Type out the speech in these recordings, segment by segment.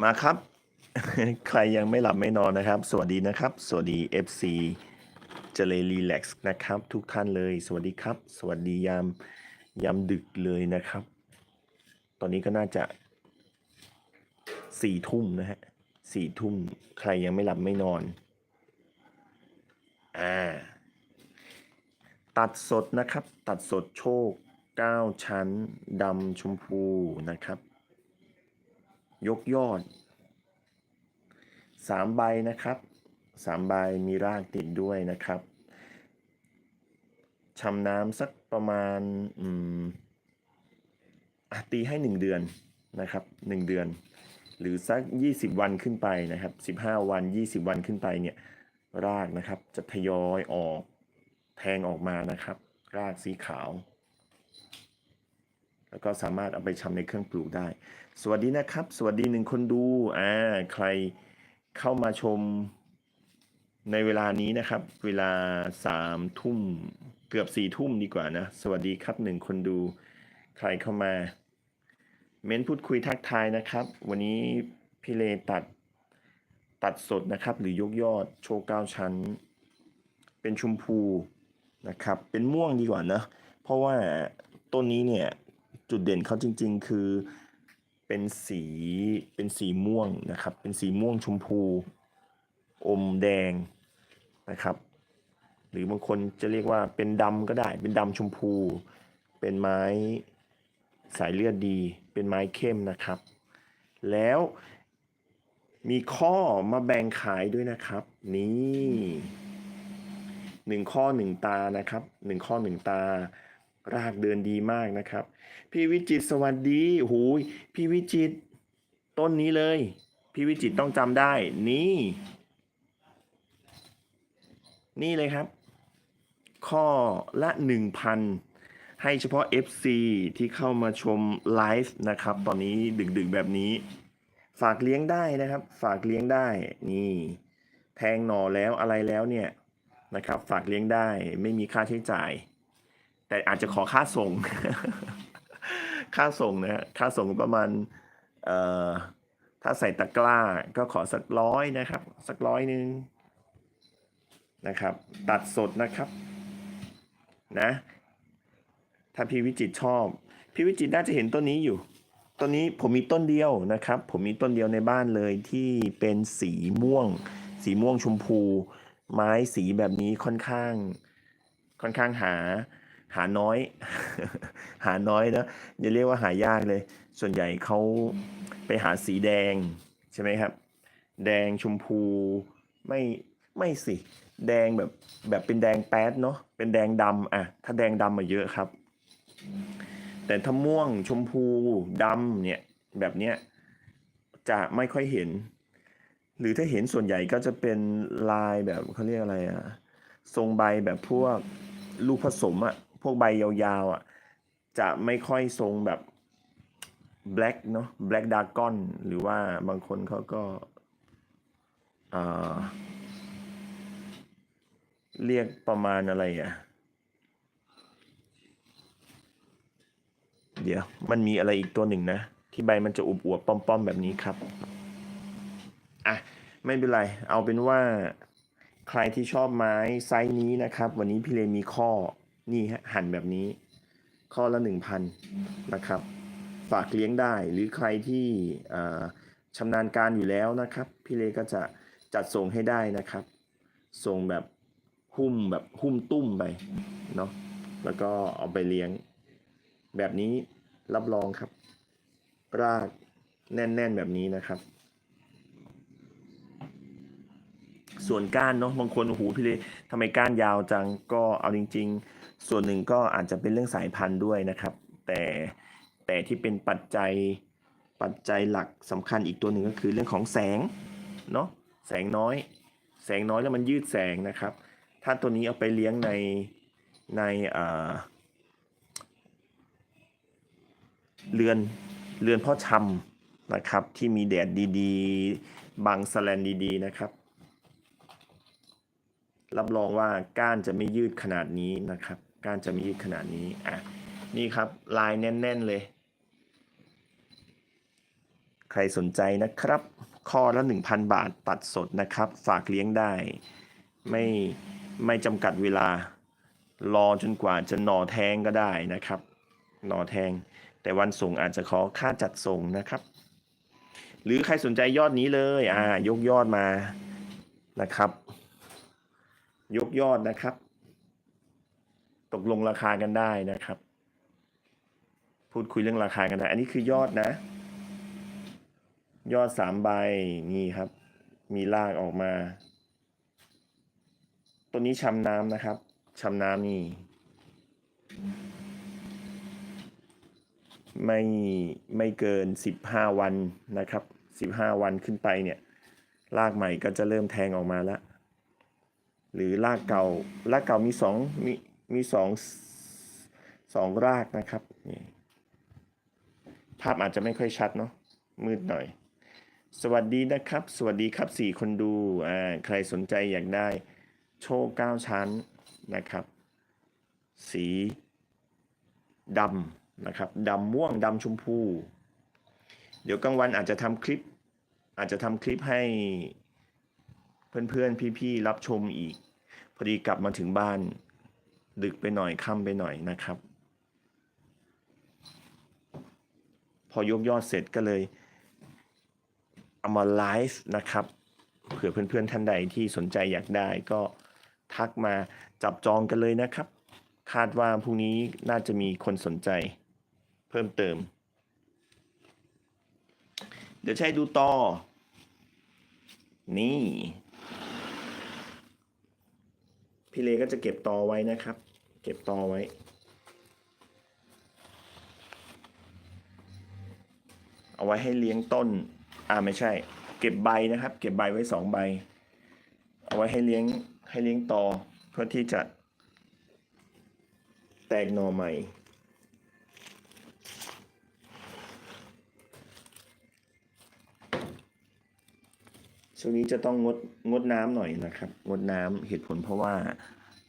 มาครับ ใครยังไม่หลับไม่นอนนะครับ สวัสดีนะครับ สวัสดี FC เจเลรีแล็กซ์นะครับ ทุกท่านเลย สวัสดีครับ สวัสดียามยามดึกเลยนะครับ ตอนนี้ก็น่าจะสี่ทุ่มนะฮะสี่ทุ่มใครยังไม่หลับไม่นอน อ่า ตัดสดนะครับ ตัดสดโชค9ชั้นดำชมพูนะครับ ยกยอด3ใบนะครับ3ใบมีรากติดด้วยนะครับชำน้ำสักประมาณอืมตีให้1เดือนนะครับ1เดือน หรือสัก20วันขึ้นไปนะครับ15วัน20วันขึ้นไปเนี่ยรากนะครับจะทยอยออกแทงออกมานะครับ รากสีขาว แล้วก็สามารถเอาไปชำในเครื่องปลูกได้ สวัสดีนะครับ สวัสดีหนึ่งคนดูอ่าใครเข้ามาชมในเวลานี้นะครับ เวลาสามทุ่มเกือบสี่ทุ่มดีกว่านะ สวัสดีครับหนึ่งคนดู ใครเข้ามา เม้นพูดคุยทักทายนะครับ วันนี้พี่เลตัดตัดสดนะครับ หรือยกยอดโชว์เก้าชั้น เป็นชมพูนะครับ เป็นม่วงดีกว่านะ เพราะว่าต้นนี้เนี่ย จุดเด่นเขาจริง ๆ คือเป็นสีเป็นสีม่วงนะครับ เป็นสีม่วงชมพู อมแดงนะครับ หรือบางคนจะเรียกว่าเป็นดำก็ได้ เป็นดำชมพู เป็นไม้สายเลือดดี เป็นไม้เข้มนะครับ แล้วมีข้อมาแบ่งขายด้วยนะครับ นี่หนึ่งข้อหนึ่งตานะครับหนึ่งข้อหนึ่งตา รากเดินดีมากนะครับ พี่วิจิตสวัสดีหูยพี่วิจิตต้นนี้เลย พี่วิจิตต้องจำได้นี่ นี่เลยครับ ข้อละ 1,000 ให้เฉพาะ FC ที่เข้ามาชมไลฟ์นะครับ ตอนนี้ดึกๆแบบนี้ ฝากเลี้ยงได้นะครับ ฝากเลี้ยงได้นี่แทงหน่อแล้วอะไรแล้วเนี่ยนะครับ ฝากเลี้ยงได้ไม่มีค่าใช้จ่าย แต่อาจจะขอค่าส่ง ค่าส่งนะฮะค่าส่งประมาณเอ่อถ้าใส่ตะกร้าก็ขอสักร้อยนะครับ สักร้อยหนึ่งนะครับ ตัดสดนะครับนะ ถ้าพี่วิจิตชอบ พี่วิจิตน่าจะเห็นต้นนี้อยู่ต้นนี้ผมมีต้นเดียวนะครับ ผมมีต้นเดียวในบ้านเลยที่เป็นสีม่วง สีม่วงชมพู ไม้สีแบบนี้ค่อนข้าง ค่อนข้างหา หาน้อย หาน้อยนะอย่าเรียกว่าหายากเลย ส่วนใหญ่เขาไปหาสีแดงใช่ไหมครับ แดงชมพูไม่ไม่สิ แดงแบบแบบเป็นแดงแป๊ดเนาะเป็นแดงดำอะถ้าแดงดำมาเยอะครับ แต่ถ้าม่วงชมพูดำเนี่ยแบบเนี้ยจะไม่ค่อยเห็น หรือถ้าเห็นส่วนใหญ่ก็จะเป็นลายแบบเขาเรียกอะไรอะทรงใบแบบพวกลูกผสมอะ พวกใบยาวๆอะจะไม่ค่อยทรงแบบ black เนาะ black dragon หรือว่าบางคนเขาก็เรียกประมาณอะไรอะ เดี๋ยว มันมีอะไรอีกตัวหนึ่งนะ ที่ใบมันจะอวบๆป้อมๆแบบนี้ครับ อะ ไม่เป็นไร เอาเป็นว่า ใครที่ชอบไม้ไซส์นี้นะครับ วันนี้พี่เลมีข้อ นี่ฮะหั่นแบบนี้ ข้อละหนึ่งพันนะครับ ฝากเลี้ยงได้หรือใครที่อ่อชำนาญการอยู่แล้วนะครับ พี่เลก็จะจัดส่งให้ได้นะครับ ส่งแบบหุ้มแบบหุ้มตุ้มไปเนาะแล้วก็เอาไปเลี้ยง แบบนี้รับรองครับ รากแน่น ๆ แบบนี้นะครับ ส่วนก้านเนาะบางคนโอ้โหพี่เลยทำไมก้านยาวจังก็เอาจริง ๆ ส่วนหนึ่งก็อาจจะเป็นเรื่องสายพันธุ์ด้วยนะครับ แต่แต่ที่เป็นปัจจัยปัจจัยหลักสำคัญอีกตัวหนึ่งก็คือเรื่องของแสงเนาะแสงน้อย แสงน้อยแล้วมันยืดแสงนะครับ ถ้าตัวนี้เอาไปเลี้ยงในในอ่าเรือนเรือนพ่อชำนะครับที่มีแดดดีๆบังสแลนดีๆนะครับ รับรองว่าก้านจะไม่ยืดขนาดนี้นะครับ ก้านจะไม่ยืดขนาดนี้อะนี่ครับลายแน่น ๆ เลย ใครสนใจนะครับ ข้อละ1,000 บาทตัดสดนะครับ ฝากเลี้ยงได้ ไม่ไม่จำกัดเวลา รอจนกว่าจะหน่อแทงก็ได้นะครับ หน่อแทง แต่วันส่งอาจจะขอค่าจัดส่งนะครับ หรือใครสนใจยอดนี้เลย อ่ายกยอดมานะครับ ยกยอดนะครับ ตกลงราคากันได้นะครับ พูดคุยเรื่องราคากันได้อันนี้คือยอดนะ ยอดสามใบนี่ครับ มีรากออกมา ตัวนี้ชำน้ำนะครับชำน้ำนี่ไม่ไม่เกินสิบห้าวันนะครับสิบห้าวันขึ้นไปเนี่ยรากใหม่ก็จะเริ่มแทงออกมาแล้ว หรือรากเก่ารากเก่ามีสองมีมีสองสองรากนะครับนี่ภาพอาจจะไม่ค่อยชัดเนาะมืดหน่อย สวัสดีนะครับ สวัสดีครับสี่คนดูอ่าใครสนใจอยากได้ โชว์เก้าชั้นนะครับ สีดำนะครับดำม่วงดำชมพู เดี๋ยวกลางวันอาจจะทำคลิป อาจจะทำคลิปให้ เพื่อนๆ พี่ๆ รับชมอีก พอดีกลับมาถึงบ้าน ดึกไปหน่อยค่ำไปหน่อยนะครับ พอยกยอดเสร็จก็เลย เอามาไลฟ์นะครับ เผื่อเพื่อนๆ ท่านใดที่สนใจอยากได้ก็ทักมาจับจองกันเลยนะครับ คาดว่าพรุ่งนี้น่าจะมีคนสนใจเพิ่มเติม เดี๋ยวใช้ดูต่อ นี่ พี่เลก็จะเก็บตอไว้นะครับ เก็บตอไว้ เอาไว้ให้เลี้ยงต้น อ่าไม่ใช่ เก็บใบนะครับ เก็บใบไว้สองใบ เอาไว้ให้เลี้ยงให้เลี้ยงตอเพื่อที่จะแตกหน่อใหม่ ช่วงนี้จะต้องงดงดน้ำหน่อยนะครับ งดน้ำเหตุผลเพราะว่า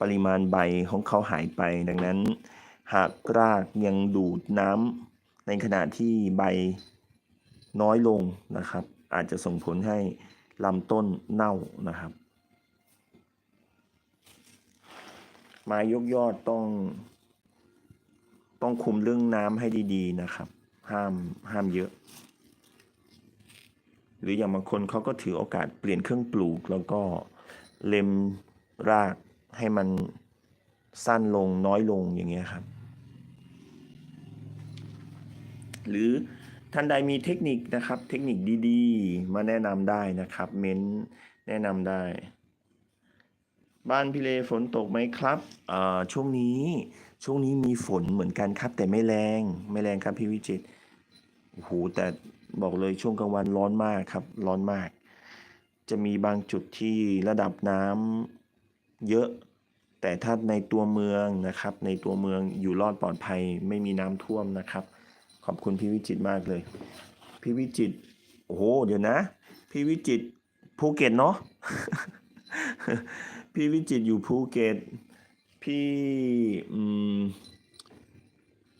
ปริมาณใบของเขาหายไป ดังนั้น หากรากยังดูดน้ำในขณะที่ใบน้อยลงนะครับ อาจจะส่งผลให้ลำต้นเน่านะครับ ไม้ยกยอดต้อง ต้องคุมเรื่องน้ำให้ดี ๆนะครับ ห้ามห้ามเยอะ หรืออย่างบางคนเขาก็ถือโอกาสเปลี่ยนเครื่องปลูก แล้วก็เล็มรากให้มันสั้นลงน้อยลงอย่างเงี้ยครับ หรือท่านใดมีเทคนิคนะครับ เทคนิคดีๆ มาแนะนำได้นะครับ เม้นแนะนำได้ บ้านพี่เลฝนตกไหมครับอ่าช่วงนี้ช่วงนี้มีฝนเหมือนกันครับ แต่ไม่แรงไม่แรงครับพี่วิจิตโอ้โหแต่ บอกเลยช่วงกลางวันร้อนมากครับ ร้อนมาก จะมีบางจุดที่ระดับน้ำเยอะ แต่ถ้าในตัวเมืองนะครับ ในตัวเมืองอยู่รอดปลอดภัย ไม่มีน้ำท่วมนะครับ ขอบคุณพี่วิจิตมากเลย พี่วิจิตโอ้โหเดี๋ยวนะ พี่วิจิตภูเก็ตเนาะพี่วิจิตอยู่ภูเก็ตพี่อืม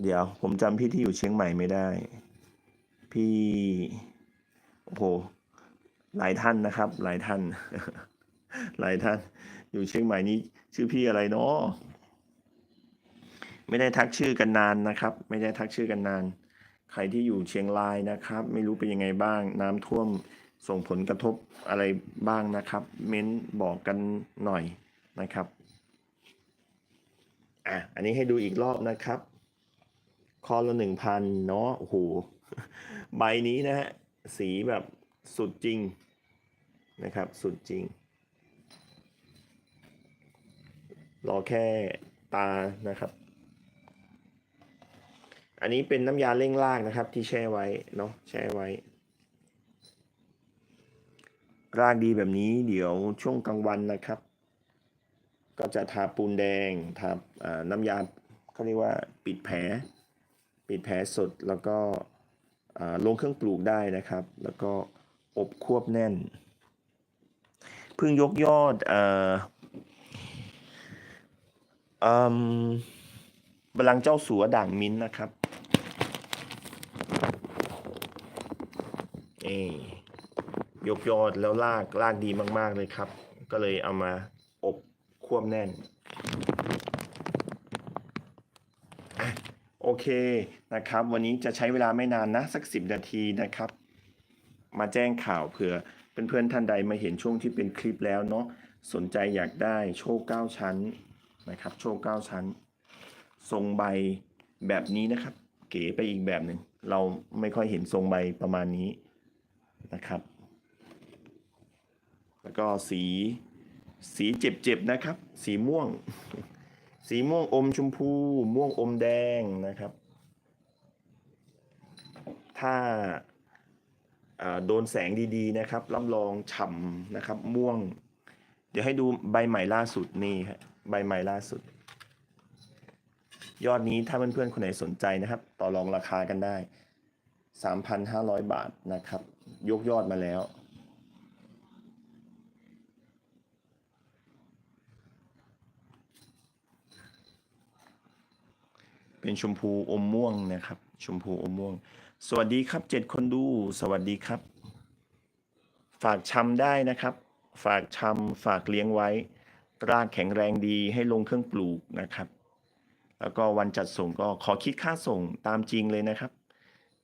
เดี๋ยวผมจำพี่ที่อยู่เชียงใหม่ไม่ได้ พี่โอ้โหหลายท่านนะครับ หลายท่าน หลายท่าน อยู่เชียงใหม่นี้ ชื่อพี่อะไรเนาะไม่ได้ทักชื่อกันนานนะครับ ไม่ได้ทักชื่อกันนาน ใครที่อยู่เชียงรายนะครับ ไม่รู้เป็นยังไงบ้าง น้ำท่วมส่งผลกระทบอะไรบ้างนะครับ เม้นบอกกันหน่อยนะครับอะอันนี้ให้ดูอีกรอบนะครับ คอละหนึ่งพันเนาะโอ้โห ใบนี้นะฮะสีแบบสุดจริงนะครับ สุดจริง รอแค่ตานะครับ อันนี้เป็นน้ำยาเร่งรากนะครับ ที่แช่ไว้เนาะแช่ไว้ รากดีแบบนี้เดี๋ยวช่วงกลางวันนะครับ ก็จะทาปูนแดงทาน้ำยาเขาเรียกว่าปิดแผล ปิดแผลสดแล้วก็ ลงเครื่องปลูกได้นะครับ แล้วก็อบควบแน่นเพิ่งยกยอดเอ่ออืมบลังก์เจ้าสัวด่างมิ้นท์นะครับนี่ยกยอดแล้วลากลากดีมาก ๆ เลยครับ ก็เลยเอามาอบควบแน่นอะโอ เคนะครับ วันนี้จะใช้เวลาไม่นานนะ สักสิบนาทีนะครับ มาแจ้งข่าวเผื่อเพื่อนๆท่านใดมาเห็นช่วงที่เป็นคลิปแล้วเนาะสนใจอยากได้โชคเก้าชั้นนะครับ โชคเก้าชั้น ทรงใบแบบนี้นะครับ เก๋ไปอีกแบบหนึ่งเราไม่ค่อยเห็นทรงใบประมาณนี้นะครับ แล้วก็สีสีเจ็บๆนะครับ สีม่วง สีม่วงอมชมพู ม่วงอมแดงนะครับ ถ้าโดนแสงดีๆนะครับรับรองฉ่ำนะครับ ม่วง เดี๋ยวให้ดูใบใหม่ล่าสุดนี่ฮะใบใหม่ล่าสุด ยอดนี้ถ้าเพื่อนๆคนไหนสนใจนะครับ ต่อรองราคากันได้ 3,500 บาทนะครับ ยกยอดมาแล้ว เป็นชมพูอมม่วงนะครับ ชมพูอมม่วง สวัสดีครับเจ็ดคนดูสวัสดีครับ ฝากชำได้นะครับ ฝากชำฝากเลี้ยงไว้ รากแข็งแรงดีให้ลงเครื่องปลูกนะครับ แล้วก็วันจัดส่งก็ขอคิดค่าส่งตามจริงเลยนะครับ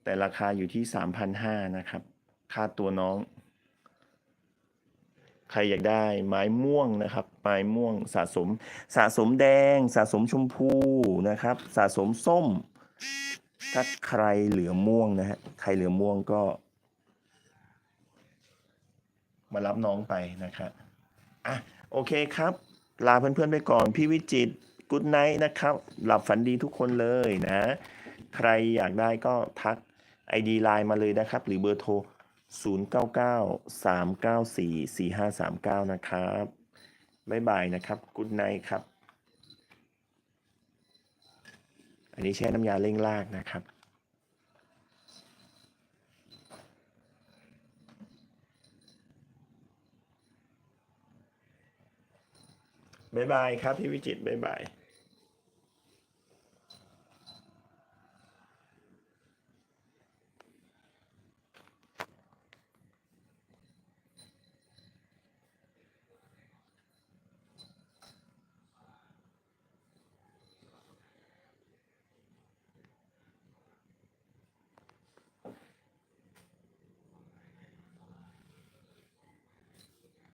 แต่ราคาอยู่ที่ 3,500นะครับ ค่าตัวน้อง ใครอยากได้ไม้ม่วงนะครับ ไม้ม่วงสะสม สะสมแดง สะสมชมพูนะครับ สะสมส้ม ถ้าใครเหลือม่วงนะฮะใครเหลือม่วงก็ มารับน้องไปนะครับอะโอเคครับ ลาเพื่อนๆไปก่อน พี่วิจิตกุ๊ดไนท์นะครับ หลับฝันดีทุกคนเลยนะ ใครอยากได้ก็ทัก ID ไลน์มาเลยนะครับ หรือเบอร์โทร 0993944539 นะครับ บ๊ายบายนะครับกุ๊ดไนครับ อันนี้แช่น้ำยาเร่งรากนะครับบ๊ายบายครับพี่วิจิตบ๊ายบาย